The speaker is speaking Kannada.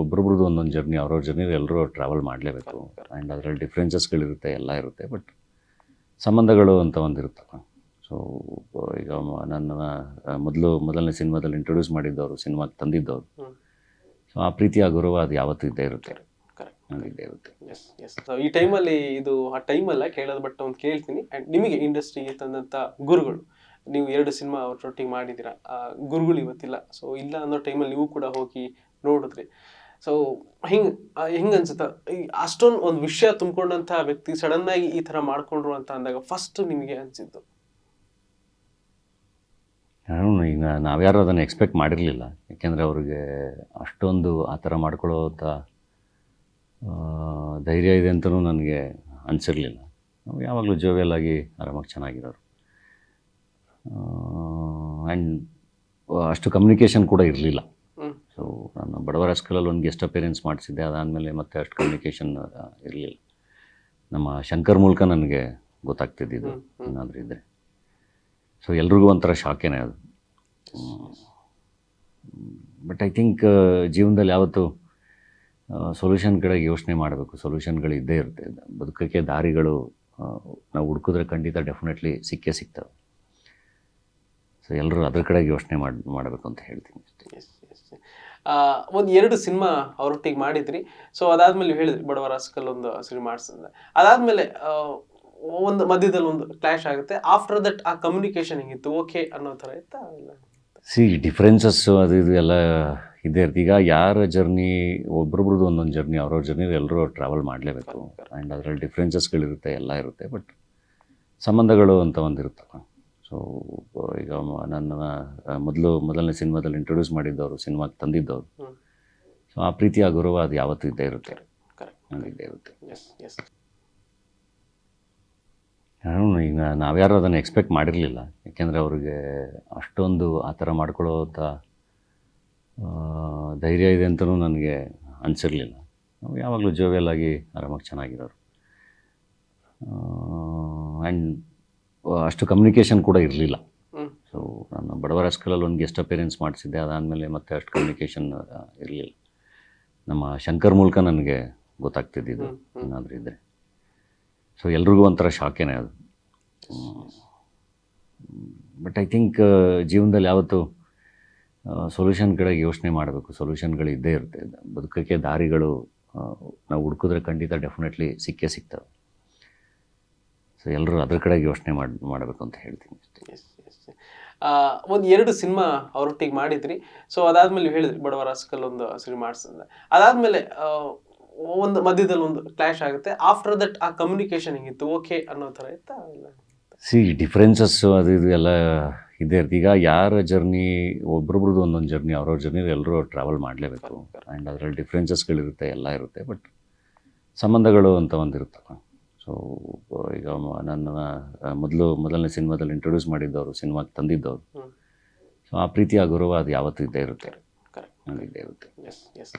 ಒಬ್ರೊಬ್ರದ್ದು ಒಂದೊಂದು ಜರ್ನಿ ಅವ್ರವ್ರ ಜರ್ನಿ ಎಲ್ಲರೂ ಟ್ರಾವೆಲ್ ಮಾಡಲೇಬೇಕು. ಆ್ಯಂಡ್ ಅದರಲ್ಲಿ ಡಿಫ್ರೆನ್ಸಸ್ಗಳಿರುತ್ತೆ ಎಲ್ಲ ಇರುತ್ತೆ ಬಟ್ ಸಂಬಂಧಗಳು ಅಂತ ಒಂದಿರುತ್ತಲ್ಲ ಸೊ ಈಗ ನನ್ನ ಮೊದಲು ಮೊದಲನೇ ಸಿನಿಮಾದಲ್ಲಿ ಇಂಟ್ರೊಡ್ಯೂಸ್ ಮಾಡಿದ್ದವರು ಸಿನಿಮಾಗೆ ತಂದಿದ್ದವರು. ಸೊ ಆ ಪ್ರೀತಿ ಆ ಗೌರವ ಅದು ಯಾವತ್ತೂ ಇದ್ದೇ ಇರುತ್ತೆ. ಇದ್ದೇ ಇರುತ್ತೆ. ಎಸ್ ಎಸ್ ಈ ಟೈಮಲ್ಲಿ ಇದು ಆ ಟೈಮಲ್ಲ ಕೇಳೋದು ಬಟ್ ಒಂದು ಕೇಳ್ತೀನಿ. ಆ್ಯಂಡ್ ನಿಮಗೆ ಇಂಡಸ್ಟ್ರಿಗೆ ತಂದಂಥ ಗುರುಗಳು ನೀವು ಎರಡು ಸಿನಿಮಾ ಅವ್ರೊಟ್ಟಿಗೆ ಮಾಡಿದ್ದೀರಾ? ಗುರುಗಳು ಇವತ್ತಿಲ್ಲ. ಸೊ ಇಲ್ಲ ಅನ್ನೋ ಟೈಮಲ್ಲಿ ನೀವು ಕೂಡ ಹೋಗಿ ನೋಡಿದ್ರಿ. ಸೊ ಹಿಂಗೆ ಹಿಂಗ ಅನ್ಸುತ್ತೆ? ಅಷ್ಟೊಂದು ಒಂದು ವಿಷಯ ತುಂಬಿಕೊಂಡಂಥ ವ್ಯಕ್ತಿ ಸಡನ್ ಆಗಿ ಈ ಥರ ಮಾಡ್ಕೊಂಡ್ರು ಅಂತ ಅಂದಾಗ ಫಸ್ಟ್ ನಿಮಗೆ ಅನ್ಸಿದ್ದು? ಈಗ ನಾವ್ಯಾರು ಅದನ್ನು ಎಕ್ಸ್ಪೆಕ್ಟ್ ಮಾಡಿರಲಿಲ್ಲ. ಯಾಕೆಂದರೆ ಅವ್ರಿಗೆ ಅಷ್ಟೊಂದು ಆ ಥರ ಮಾಡ್ಕೊಳ್ಳೋ ಧೈರ್ಯ ಇದೆ ಅಂತಲೂ ನನಗೆ ಅನಿಸಿರಲಿಲ್ಲ. ನಾವು ಯಾವಾಗಲೂ ಜೋವಿಯಲ್ ಆಗಿ ಆರಾಮಾಗಿ ಚೆನ್ನಾಗಿರೋರು. ಆ್ಯಂಡ್ ಅಷ್ಟು ಕಮ್ಯುನಿಕೇಷನ್ ಕೂಡ ಇರಲಿಲ್ಲ. ಸೊ ಬಡವರ ಸ್ಕೂಲಲ್ಲಿ ಒಂದು ಗೆಸ್ಟ್ ಅಪೇರೆನ್ಸ್ ಮಾಡಿಸಿದ್ದೆ. ಅದಾದಮೇಲೆ ಮತ್ತೆ ಅಷ್ಟು ಕಮ್ಯುನಿಕೇಷನ್ ಇರಲಿಲ್ಲ. ನಮ್ಮ ಶಂಕರ್ ಮೂಲಕ ನನಗೆ ಗೊತ್ತಾಗ್ತಿದ್ದಿದ್ದು. ಏನಾದರೂ ಇದ್ದರೆ ಸೊ ಎಲ್ರಿಗೂ ಒಂಥರ ಶಾಕೇನೆ ಅದು. ಬಟ್ ಐ ಥಿಂಕ್ ಜೀವನದಲ್ಲಿ ಯಾವತ್ತು ಸೊಲ್ಯೂಷನ್ ಕಡೆಗೆ ಯೋಚನೆ ಮಾಡಬೇಕು. ಸೊಲ್ಯೂಷನ್ಗಳು ಇದ್ದೇ ಇರುತ್ತೆ. ಬದುಕಕ್ಕೆ ದಾರಿಗಳು ನಾವು ಹುಡುಕಿದ್ರೆ ಖಂಡಿತ ಡೆಫಿನೆಟ್ಲಿ ಸಿಕ್ಕೇ ಸಿಗ್ತವೆ. ಸೊ ಎಲ್ಲರೂ ಅದ್ರ ಕಡೆಗೆ ಯೋಚನೆ ಮಾಡಿ ಮಾಡಬೇಕು ಅಂತ ಹೇಳ್ತೀನಿ ಎಸ್ ಎಸ್ ಒಂದು ಎರಡು ಸಿನಿಮಾ ಅವರೊಟ್ಟಿಗೆ ಮಾಡಿದ್ರಿ. ಸೊ ಅದಾದ್ಮೇಲೆ ಹೇಳಿದ್ರಿ ಬಡವರ ಹಸ್ಕಲ್ ಒಂದು ಸಿನಿಮಾ ಮಾಡಿಸಿದ ಅದಾದ್ಮೇಲೆ ಒಂದು ಮಧ್ಯದಲ್ಲಿ ಒಂದು ಕ್ಲಾಶ್ ಆಗುತ್ತೆ. ಆಫ್ಟರ್ ದಟ್ ಆ ಕಮ್ಯುನಿಕೇಷನ್ ಹೆಂಗಿತ್ತು? ಓಕೆ ಅನ್ನೋ ಥರ ಇತ್ತಾ ಇಲ್ಲ? ಸಿ ಡಿಫ್ರೆನ್ಸಸ್ಸು ಅದು ಇದು ಎಲ್ಲ ಇದೇ ಇರುತ್ತೆ. ಈಗ ಯಾರ ಜರ್ನಿ ಒಬ್ರೊಬ್ರದ್ದು ಒಂದೊಂದು ಜರ್ನಿ ಅವ್ರವ್ರ ಜರ್ನಿ ಎಲ್ಲರೂ ಟ್ರಾವೆಲ್ ಮಾಡಲೇಬೇಕು. ಆ್ಯಂಡ್ ಅದರಲ್ಲಿ ಡಿಫ್ರೆನ್ಸಸ್ಗಳಿರುತ್ತೆ ಎಲ್ಲ ಇರುತ್ತೆ. ಬಟ್ ಸಂಬಂಧಗಳು ಅಂತ ಒಂದಿರುತ್ತಲ್ಲ. ಸೊ ಈಗ ನನ್ನ ಮೊದಲು ಮೊದಲನೇ ಸಿನಿಮಾದಲ್ಲಿ ಇಂಟ್ರೊಡ್ಯೂಸ್ ಮಾಡಿದ್ದವರು ಸಿನಿಮಾಗೆ ತಂದಿದ್ದವರು. ಸೊ ಆ ಪ್ರೀತಿಯ ಗುರುವ ಅದು ಯಾವತ್ತೂ ಇದ್ದೇ ಇರುತ್ತೆ. ಇದ್ದೇ ಇರುತ್ತೆ. ಎಸ್ ಎಸ್ ನಾನು ಈಗ ನಾವ್ಯಾರು ಅದನ್ನು ಎಕ್ಸ್ಪೆಕ್ಟ್ ಮಾಡಿರಲಿಲ್ಲ. ಯಾಕೆಂದರೆ ಅವ್ರಿಗೆ ಅಷ್ಟೊಂದು ಆ ಥರ ಮಾಡ್ಕೊಳ್ಳೋಂಥ ಧೈರ್ಯ ಇದೆ ಅಂತಲೂ ನನಗೆ ಅನಿಸಿರಲಿಲ್ಲ. ನಾವು ಯಾವಾಗಲೂ ಜೋವಿಯಲ್ ಆಗಿ ಆರಾಮಾಗಿ ಚೆನ್ನಾಗಿರೋರು. ಆ್ಯಂಡ್ ಅಷ್ಟು ಕಮ್ಯುನಿಕೇಷನ್ ಕೂಡ ಇರಲಿಲ್ಲ. ಸೊ ನಾನು ಬಡವರ ಸ್ಕೂಲಲ್ಲಿ ಒಂದು ಗೆಸ್ಟ್ ಅಪೇರೆನ್ಸ್ ಮಾಡಿಸಿದ್ದೆ ಅದಾದಮೇಲೆ ಮತ್ತೆ ಅಷ್ಟು ಕಮ್ಯುನಿಕೇಷನ್ ಇರಲಿಲ್ಲ. ನಮ್ಮ ಶಂಕರ್ ಮೂಲಕ ನನಗೆ ಗೊತ್ತಾಗ್ತಿದ್ದಿದ್ದು. ಏನಾದರೂ ಇದ್ದರೆ ಸೊ ಎಲ್ರಿಗೂ ಒಂಥರ ಶಾಕೇನೆ ಅದು. ಬಟ್ ಐ ಥಿಂಕ್ ಜೀವನದಲ್ಲಿ ಯಾವತ್ತು ಸೊಲ್ಯೂಷನ್ ಕಡೆಗೆ ಯೋಚನೆ ಮಾಡಬೇಕು. ಸೊಲ್ಯೂಷನ್ಗಳು ಇದ್ದೇ ಇರುತ್ತೆ. ಬದುಕಕ್ಕೆ ದಾರಿಗಳು ನಾವು ಹುಡುಕಿದ್ರೆ ಖಂಡಿತ ಡೆಫಿನೆಟ್ಲಿ ಸಿಕ್ಕೇ ಸಿಗ್ತವೆ. ಸೊ ಎಲ್ಲರೂ ಅದ್ರ ಕಡೆಗೆ ಯೋಚನೆ ಮಾಡಿ ಮಾಡಬೇಕು ಅಂತ ಹೇಳ್ತೀನಿ ಅಷ್ಟೇ. ಒಂದು ಎರಡು ಸಿನಿಮಾ ಅವರೊಟ್ಟಿಗೆ ಮಾಡಿದ್ರಿ. ಸೊ ಅದಾದ್ಮೇಲೆ ನೀವು ಹೇಳಿದ್ರಿ ಬಡವರ ಹಸ್ಕಲ್ ಒಂದು ಸಿನಿಮಾ ಅಂತ ಅದಾದ್ಮೇಲೆ ಒಂದು ಮಧ್ಯದಲ್ಲಿ ಒಂದು ಕ್ಲಾಶ್ ಆಗುತ್ತೆ. ಆಫ್ಟರ್ ದಟ್ ಆ ಕಮ್ಯುನಿಕೇಶನ್ ಹಿಂಗಿತ್ತು? ಓಕೆ ಅನ್ನೋ ಥರ ಇತ್ತಾ ಇಲ್ಲ? ಸಿ ಡಿಫ್ರೆನ್ಸಸ್ಸು ಅದು ಇದು ಎಲ್ಲ ಇದೇ ಇರುತ್ತೆ. ಈಗ ಯಾರ ಜರ್ನಿ ಒಬ್ರೊಬ್ರದ್ದು ಒಂದೊಂದು ಜರ್ನಿ ಅವ್ರವ್ರ ಜರ್ನಿ ಎಲ್ಲರೂ ಟ್ರಾವೆಲ್ ಮಾಡಲೇಬೇಕು. ಆ್ಯಂಡ್ ಅದರಲ್ಲಿ ಡಿಫ್ರೆನ್ಸಸ್ಗಳಿರುತ್ತೆ ಎಲ್ಲ ಇರುತ್ತೆ. ಬಟ್ ಸಂಬಂಧಗಳು ಅಂತ ಒಂದಿರುತ್ತಲ್ಲ ಸೊ ಈಗ ನನ್ನ ಮೊದಲು ಮೊದಲನೇ ಸಿನಿಮಾದಲ್ಲಿ ಇಂಟ್ರೊಡ್ಯೂಸ್ ಮಾಡಿದ್ದವರು ಸಿನಿಮಾಗೆ ತಂದಿದ್ದವರು. ಸೊ ಆ ಪ್ರೀತಿಯ ಗೌರವ ಅದು ಯಾವತ್ತೂ ಇದ್ದೇ ಇರುತ್ತೆ. ಕರೆಕ್ಟ್ ಇದ್ದೇ ಇರುತ್ತೆ. S S